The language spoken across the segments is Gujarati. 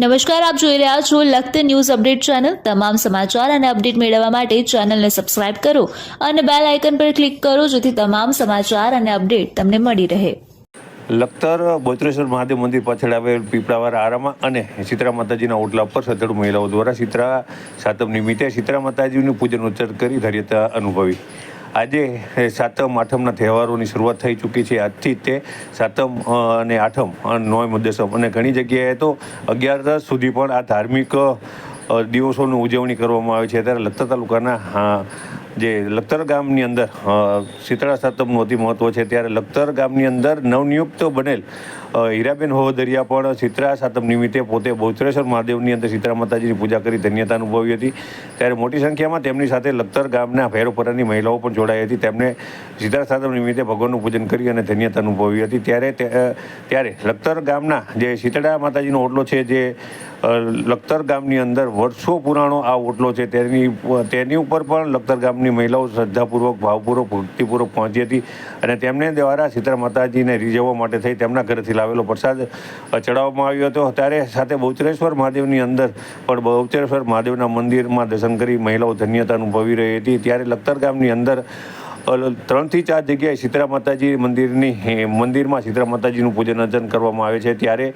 નમસ્કાર, આપ જોઈ રહ્યા છો લખત ન્યૂઝ અપડેટ ચેનલ. તમામ સમાચાર અને અપડેટ મેળવવા માટે ચેનલને સબસ્ક્રાઇબ કરો અને બેલ આઇકન પર ક્લિક કરો જેથી તમામ સમાચાર અને અપડેટ તમને મળી રહે. લખતર બોત્રેશ્વર મહાદેવ મંદિર પાછળ આવેલ પીપળાવાર આરામાં અને શીતળા માતાજીના ઓટલા ઉપર સતડ મહિલાઓ દ્વારા શીતળા સાતમ નિમિત્તે શીતળા માતાજીનું પૂજન ઉચ્ચાર કરી ધૈર્યતા અનુભવી. આજે સાતમ, આઠમના તહેવારોની શરૂઆત થઈ ચૂકી છે. આજથી તે સાતમ અને આઠમ નોમ દસમ અને ઘણી જગ્યાએ તો અગિયાર સુધી પણ આ ધાર્મિક દિવસોની ઉજવણી કરવામાં આવે છે. ત્યારે લખતર તાલુકાના જે લખતર ગામની અંદર શીતળા સાતમનું અતિ મહત્ત્વ છે, ત્યારે લખતર ગામની અંદર નવનિયુક્ત બનેલ હીરાબેન હોવદરિયા પણ શીતળા સાતમ નિમિત્તે પોતે બહુચરેશ્વર મહાદેવની અંદર શીતળા માતાજીની પૂજા કરી ધન્યતા અનુભવી હતી. ત્યારે મોટી સંખ્યામાં તેમની સાથે લખતર ગામના ભૈરવપરાની મહિલાઓ પણ જોડાઈ હતી. તેમણે શીતળા સાતમ નિમિત્તે ભગવાનનું પૂજન કરી અને ધન્યતા અનુભવી હતી. ત્યારે ત્યારે લખતર ગામના જે શીતળા માતાજીનો ઓટલો છે, જે લખતર ગામની અંદર વર્ષો પુરાણો આ ઓટલો છે. તેની તેની ઉપર પણ લખતર ગામની મહિલાઓ શ્રદ્ધાપૂર્વક, ભાવપૂર્વક, ભક્તિપૂર્વક પહોંચી હતી અને તેમને દ્વારા શીતળા માતાજીને રીઝવવા માટે થઈ તેમના ઘરેથી લાવેલો પ્રસાદ ચડાવવામાં આવ્યો હતો. ત્યારે સાથે બહુચરેશ્વર મહાદેવની અંદર પણ બહુચરેશ્વર મહાદેવના મંદિરમાં દર્શન કરી મહિલાઓ ધન્યતા અનુભવી રહી હતી. ત્યારે લખતર ગામની અંદર ત્રણથી ચાર જગ્યાએ શીતળા માતાજી મંદિરની મંદિરમાં શીતળા માતાજીનું પૂજન અર્ચન કરવામાં આવે છે. ત્યારે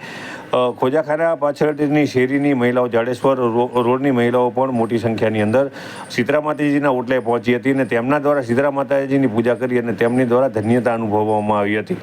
ખોજાખાના પાછળની શેરીની મહિલાઓ, જાડેશ્વર રોડની મહિલાઓ પણ મોટી સંખ્યાની અંદર શીતળા માતાજીના ઓટલે પહોંચી હતી અને તેમના દ્વારા શીતળા માતાજીની પૂજા કરી અને તેમની દ્વારા ધન્યતા અનુભવવામાં આવી હતી.